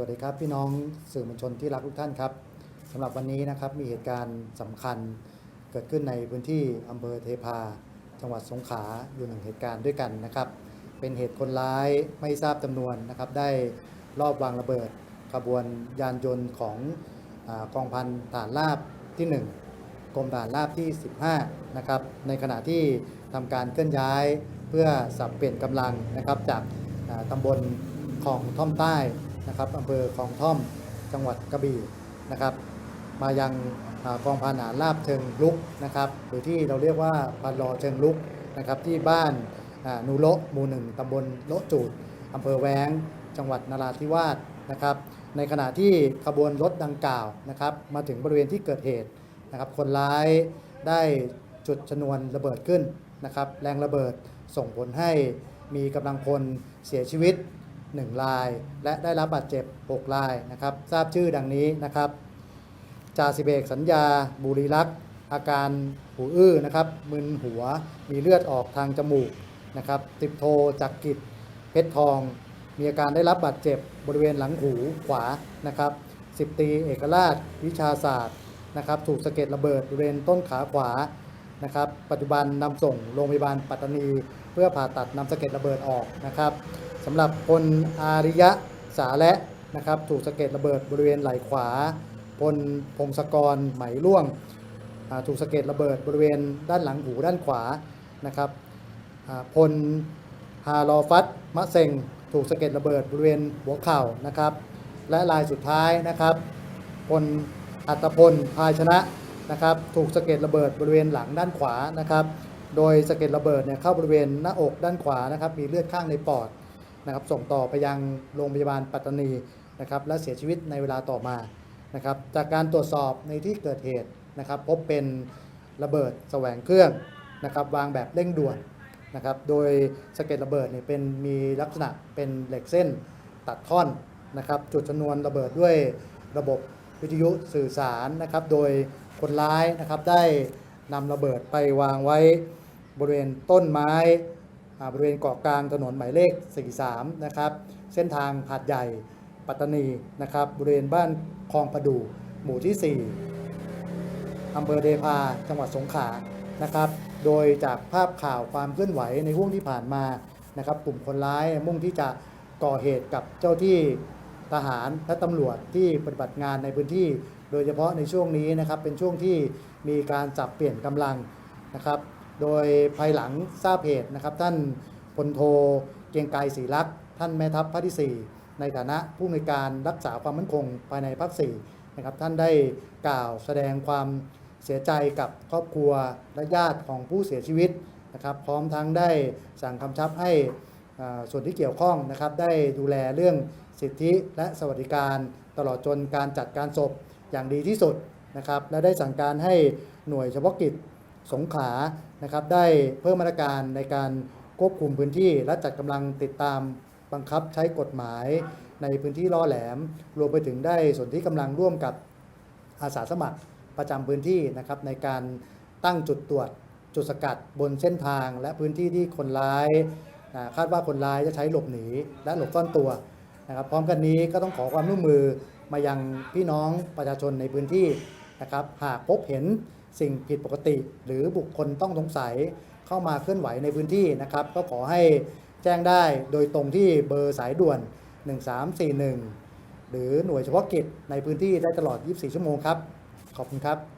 วัสดีครับพี่น้องสื่อมวลชนที่รักทุกท่านครับสำหรับวันนี้นะครับมีเหตุการณ์สำคัญเกิดขึ้นในพื้นที่อำเภอเทพา จังหวัดสงขลาอยู่หนึ่งเหตุการณ์ด้วยกันนะครับ เป็นเหตุคนร้ายไม่ทราบจำนวนนะครับได้รอบวางระเบิดขบวนยานยนต์ของอกองพันฐานราบที่ 1 กรมฐานราบที่ 15นะครับในขณะที่ทำการเคลื่อนย้ายเพื่อสับเปลี่ยนกำลังนะครับจากอ่าตำบลคลองท่อมใต้ นะครับอำเภอคลองท่อมจังหวัดกระบี่นะครับ มายังกองพันฐานราบเชิงลุกนะครับหรือที่เราเรียกว่าพันรอเชิงลุกนะครับที่บ้านนูโลหมู่หนึ่งตำบลโลจูดอำเภอแว้ง จังหวัดนราธิวาสนะครับ ในขณะที่ขบวนรถดังกล่าวนะครับ มาถึงบริเวณที่เกิดเหตุนะครับ คนร้ายได้จุดชนวนระเบิดขึ้นนะครับ แรงระเบิดส่งผลให้มีกำลังพลเสียชีวิต 1ราย และได้รับบาดเจ็บ 6 รายนะครับ ทราบชื่อดังนี้นะครับจ่าสิเอกสัญญา บุรีรักษ์อาการหูอื้อนะครับมึนหัวมีเลือดออกทางจมูกนะครับติบโทจักกิจเพชรทอง มีอาการได้รับบาดเจ็บบริเวณหลังหูขวานะครับสิบตีเอกราชวิชาศาสตร์นะครับถูกสะเก็ดระเบิดบริเวณต้นขาขวานะครับปัจจุบันนำส่งโรงพยาบาลปัตตานี เพื่อผ่าตัดนำสะเก็ดระเบิดออกนะครับ สำหรับพลอาริยะสาและนะครับถูกสะเก็ดระเบิดบริเวณไหล่ขวาพลพงศกรไหมร่วงถูกสะเก็ดระเบิดบริเวณด้านหลังหูด้านขวานะครับพลฮารอฟัตมะเซงถูกสะเก็ดระเบิดบริเวณหัวเข่านะครับ และรายสุดท้ายนะครับพลอัตพลพายชนะนะครับถูกสะเก็ดระเบิดบริเวณหลังด้านขวานะครับ โดยสะเก็ดระเบิดเนี่ยเข้าบริเวณหน้าอกด้านขวานะครับ มีเลือดข้างในปอด นะครับส่งต่อไปยังโรงพยาบาลปัตตานีนะครับและเสียชีวิตในเวลาต่อมานะครับจากการตรวจสอบในที่เกิดเหตุนะครับพบเป็นระเบิดแสวงเครื่องนะครับวางแบบเร่งด่วนนะครับโดยสะเก็ดระเบิดเนี่ยเป็นมีลักษณะเป็นเหล็กเส้นตัดท่อนนะครับจุดชนวนระเบิดด้วยระบบวิทยุสื่อสารนะครับโดยคนร้ายนะครับได้นำระเบิดไปวางไว้บริเวณต้นไม้ บริเวณเกาะกลางถนนหมายเลข 43 นะครับ เส้นทางหาดใหญ่ปัตตานีนะครับ บริเวณบ้านคลองประดู่หมู่ที่ 4อำเภอเดพาจังหวัดสงขลานะครับ โดยจากภาพข่าวความเคลื่อนไหวในห่วงที่ผ่านมานะครับ กลุ่มคนร้ายมุ่งที่จะก่อเหตุกับเจ้าที่ทหารและตำรวจที่ปฏิบัติงานในพื้นที่ โดยเฉพาะในช่วงนี้นะครับเป็นช่วงที่มีการจับเปลี่ยนกำลังนะครับ โดยภายหลังทราบเหตุนะครับ ท่านพลโทเกียงไกรศรีรักษ์ท่านแม่ทัพภาคที่ 4 ในฐานะผู้อำนวยการรักษาความมั่นคงภายในภาค4นะครับท่านได้กล่าวแสดงความเสียใจกับครอบครัวและญาติของผู้เสียชีวิตนะครับ พร้อมทั้งได้สั่งคำชับให้ส่วนที่เกี่ยวข้องนะครับ ได้ดูแลเรื่องสิทธิและสวัสดิการตลอดจนการจัดการศพอย่างดีที่สุดนะครับ และได้สั่งการให้หน่วยเฉพาะกิจ สงขลานะครับได้เพิ่มมาตรการในการควบคุมพื้นที่ และจัดกำลังติดตามบังคับใช้กฎหมายในพื้นที่ล่อแหลม รวมไปถึงได้ส่วนที่กำลังร่วมกับอาสาสมัครประจำพื้นที่นะครับในการตั้งจุดตรวจจุดสกัดบนเส้นทาง และพื้นที่ที่คนร้ายคาดว่าคนร้ายจะใช้หลบหนีและหลบซ่อนตัวนะครับพร้อมกันนี้ก็ต้องขอความร่วมมือมายังพี่น้องประชาชนในพื้นที่นะครับหากพบเห็น สิ่งผิดปกติ หรือบุคคลต้องสงสัยเข้ามาเคลื่อนไหวในพื้นที่นะครับ ก็ขอให้แจ้งได้โดยตรงที่เบอร์สายด่วน 1341 หรือหน่วยเฉพาะกิจในพื้นที่ได้ตลอด 24 ชั่วโมงครับ ขอบคุณครับ